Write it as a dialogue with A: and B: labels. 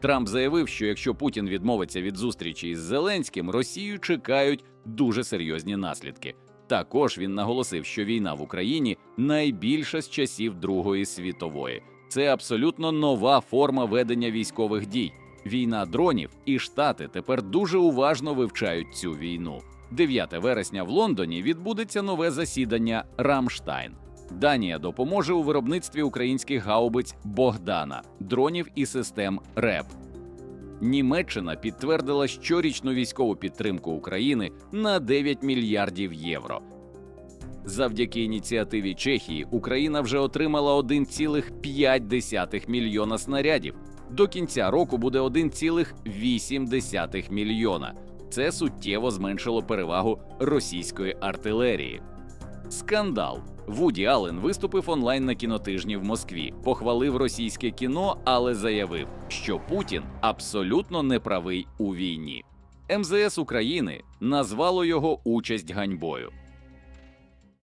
A: Трамп заявив, що якщо Путін відмовиться від зустрічі із Зеленським, Росію чекають дуже серйозні наслідки. Також він наголосив, що війна в Україні найбільша з часів Другої світової. Це абсолютно нова форма ведення військових дій. Війна дронів і штати тепер дуже уважно вивчають цю війну. 9 вересня в Лондоні відбудеться нове засідання Рамштайн. Данія допоможе у виробництві українських гаубиць Богдана, дронів і систем РЕП. Німеччина підтвердила щорічну військову підтримку України на 9 мільярдів євро. Завдяки ініціативі Чехії Україна вже отримала 1,5 мільйона снарядів. До кінця року буде 1,8 мільйона. Це суттєво зменшило перевагу російської артилерії. Скандал. Вуді Аллен виступив онлайн на кінотижні в Москві, похвалив російське кіно, але заявив, що Путін абсолютно неправий у війні. МЗС України назвало його участь ганьбою.